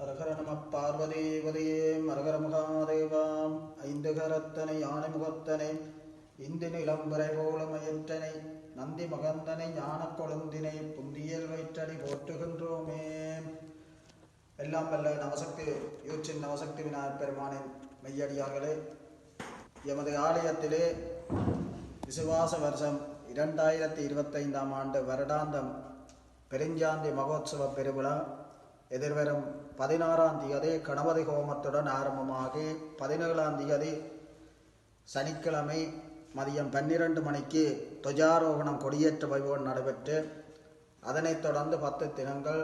ஹரஹர நம பார்வதீபதியே மரகர மகாதேவாம் ஐந்து கரத்தனை யானை முகத்தனை இந்து நிலம்பரை கோலமயற்றனை நந்தி மகந்தனை ஞான கொழுந்தினை புந்தியல் வயிற்றடி போற்றுகின்றோமே. எல்லாம் வல்ல நவசக்தி யூச்சின் நவசக்தி விநாயகர் பெருமானின் மெய்யடியார்களே எமது ஆலயத்திலே விசுவாச வருஷம் இரண்டாயிரத்தி இருபத்தைந்தாம் ஆண்டு வருடாந்தம் பெருஞ்சாந்தி மகோத்சவ பெருவிழா எதிர்வரும் பதினாறாம் தேதி கணபதி ஹோமத்துடன் ஆரம்பமாகி பதினேழாம் தேதி சனிக்கிழமை மதியம் பன்னிரண்டு மணிக்கு துவஜாரோகணம் கொடியேற்ற வைபவம் நடைபெற்று அதனைத் தொடர்ந்து பத்து தினங்கள்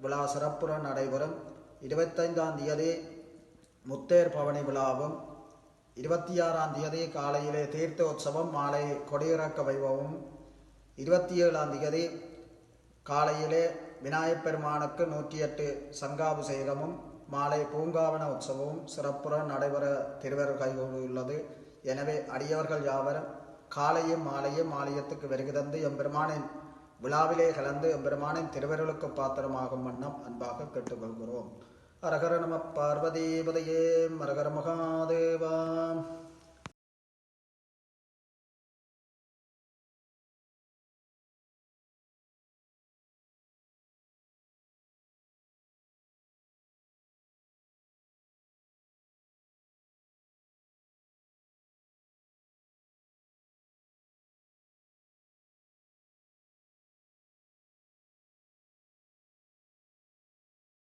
விழா சிறப்புடன் நடைபெறும். இருபத்தைந்தாம் தேதி முத்தேர் பவனி விழாவும் இருபத்தி ஆறாம் தேதி காலையிலே தீர்த்தோற்சவம் மாலை கொடியிறக்க வைபவம் இருபத்தி ஏழாம் தேதி காலையிலே விநாயகப் பெருமானுக்கு நூற்றி எட்டு சங்காபிஷேகமும் மாலை பூங்காவன உற்சவமும் சிறப்புடன் நடைபெற திருவர் கைகூடியுள்ளது எனவே அடியவர்கள் யாவரும் காலையும் மாலையும் ஆலயத்துக்கு வருகை தந்து எம்பெருமானின் விழாவிலே கலந்து எம்பெருமானின் திருவருளுக்கு பாத்திரமாகும் வண்ணம் அன்பாக கேட்டுக்கொள்கிறோம். அரகர நம பார்வதீபதையே மரகர மகாதே